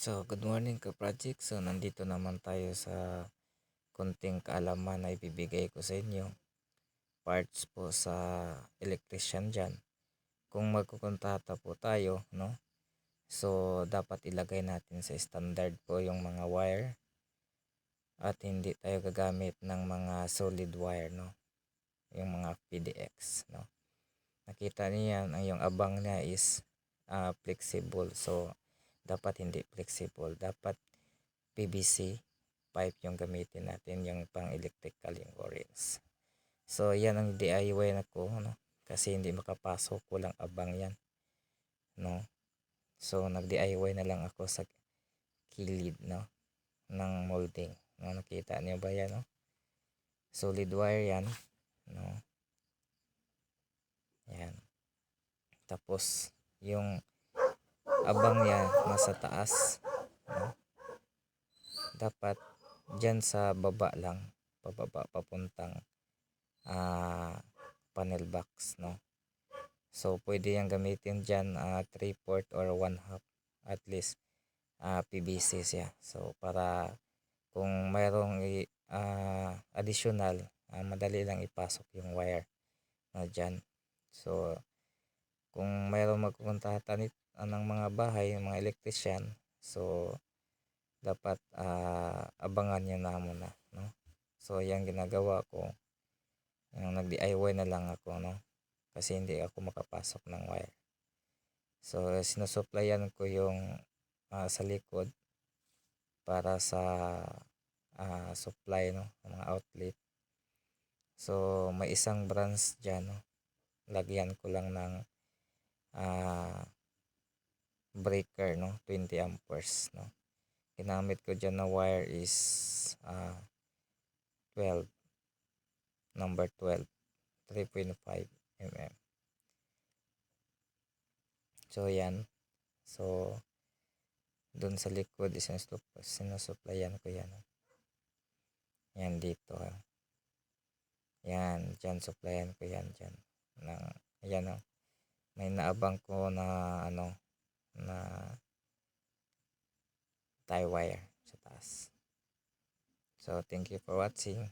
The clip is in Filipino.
So, good morning ka project. So, nandito naman tayo sa konting kaalaman na ibibigay ko sa inyo. Parts po sa electrician dyan. Kung magkukontata po tayo, no? So, dapat ilagay natin sa standard po yung mga wire. At hindi tayo gagamit ng mga solid wire, no? Yung mga PDX, no? Nakita niyo yan, ang yung abang niya is ah, flexible. So, dapat hindi flexible. Dapat PVC pipe yung gamitin natin, yung pang electrical yung orange. So, yan ang DIY na ko, no? Kasi hindi makapasok, walang abang yan, no? So, nag-DIY na lang ako sa kilid, no? Ng molding. No? Nakita niyo ba yan, no? Solid wire yan, no? Yan. Tapos, yung abang niya nasa taas, no? Dapat dyan sa baba lang, pababa papuntang ah panel box, no? So, pwede yung gamitin dyan 3 fourth or 1 half at least ah PVC siya. So, para kung mayroong ah, additional, ah, madali lang ipasok yung wire na dyan. So, kung mayroong ah, ng mga bahay, yung mga electrician, so dapat ah, abangan nyo na muna, no? So, yan ginagawa ko. Yung nag-DIY na lang ako, no? Kasi hindi ako makapasok ng wire. So, sinusuplayan ko yung ah, sa likod para sa ah, supply, no? ng Mga outlet. So, may isang branch dyan, no? Lagyan ko lang ng ah, breaker, no? 20 amperes, no? Ginamit ko dyan na wire is ah, 12. Number 12. 3.5 mm. So, yan. So, dun sa likod, sinusuplayan ko yan. no? Yan dito. ah. Yan, dyan supplyan ko yan dyan. Ng, yan oh. May naabang ko na ano, na tie wire sa taas. So, thank you for watching.